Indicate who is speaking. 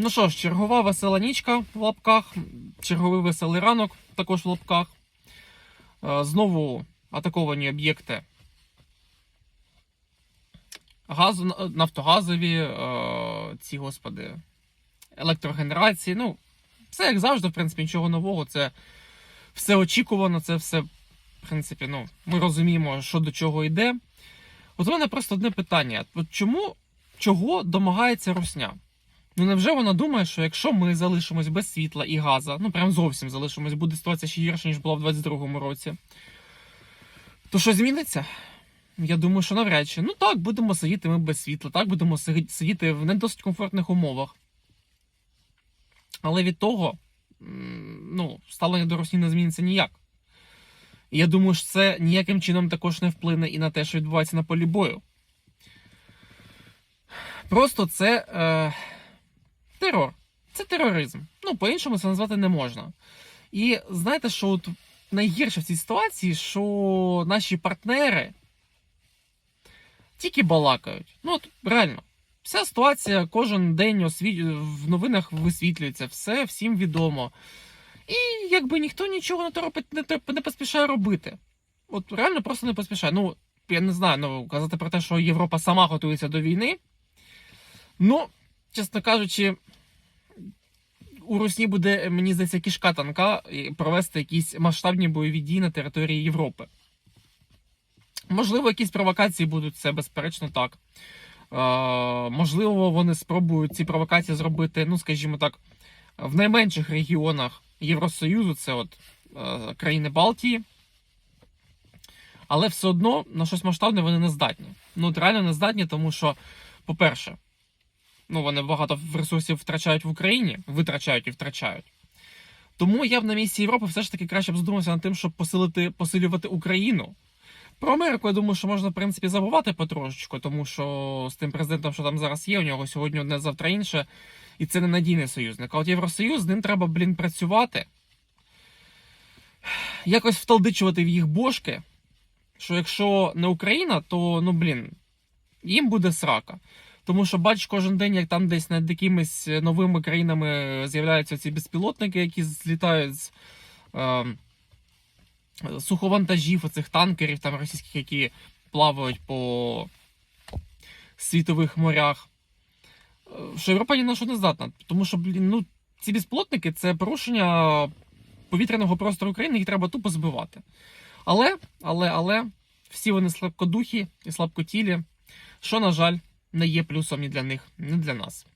Speaker 1: Ну що ж, чергова весела нічка в лапках, черговий веселий ранок також в лапках. Е, Знову атаковані об'єкти газу, нафтогазові, е, ці господи, електрогенерації. Ну, все як завжди, в принципі, нічого нового. Це все очікувано, це все, в принципі, ну, ми розуміємо, що до чого йде. От у мене просто одне питання: от чому чого домагається Русня? Ну невже вона думає, що якщо ми залишимось без світла і газа, ну прям зовсім залишимось, буде ситуація ще гірше, ніж була в 22-му році, то що зміниться? Я думаю, що навряд чи. Ну так, будемо сидіти ми без світла, так, будемо сидіти в не досить комфортних умовах. Але від того, ну, ставлення до Росії не зміниться ніяк. І я думаю, що це ніяким чином також не вплине і на те, що відбувається на полі бою. Просто це е, терор. Це тероризм. Ну, по-іншому це назвати не можна. І знаєте, що от найгірше в цій ситуації, що наші партнери тільки балакають. Ну, от реально. Вся ситуація кожен день освіт... в новинах висвітлюється, все всім відомо. І якби ніхто нічого не торопить, не, топ- не поспішає робити. От реально просто не поспішає. Ну, я не знаю, ну казати про те, що Європа сама готується до війни. Ну, чесно кажучи, у Русні буде, мені здається, кішка танка провести якісь масштабні бойові дії на території Європи. Можливо, якісь провокації будуть, це безперечно так. Е, можливо, вони спробують ці провокації зробити, ну, скажімо так, в найменших регіонах Євросоюзу, це от е, країни Балтії. Але все одно на щось масштабне вони не здатні. Ну, от реально не здатні, тому що, по-перше, ну, вони багато ресурсів втрачають в Україні, витрачають і втрачають. Тому я б на місці Європи все ж таки краще б задумався над тим, щоб посилити, посилювати Україну. Про Америку, я думаю, що можна, в принципі, забувати потрошечку, тому що з тим президентом, що там зараз є, у нього сьогодні одне, завтра інше, і це ненадійний союзник. А от Євросоюз, з ним треба, блін, працювати, якось вталдичувати в їх бошки, що якщо не Україна, то, ну, блін, їм буде срака. Тому що бачиш кожен день, як там десь над якимись новими країнами з'являються ці безпілотники, які злітають з е, суховантажів, оцих танкерів там російських, які плавають по світових морях. Е, Що Європа ні на що не здатна. Тому що, блін, ну, ці безпілотники це порушення повітряного простору України, їх треба тупо збивати. Але, але, але, всі вони слабкодухі і слабкотілі, що, на жаль, не є плюсом ні для них, ні для нас.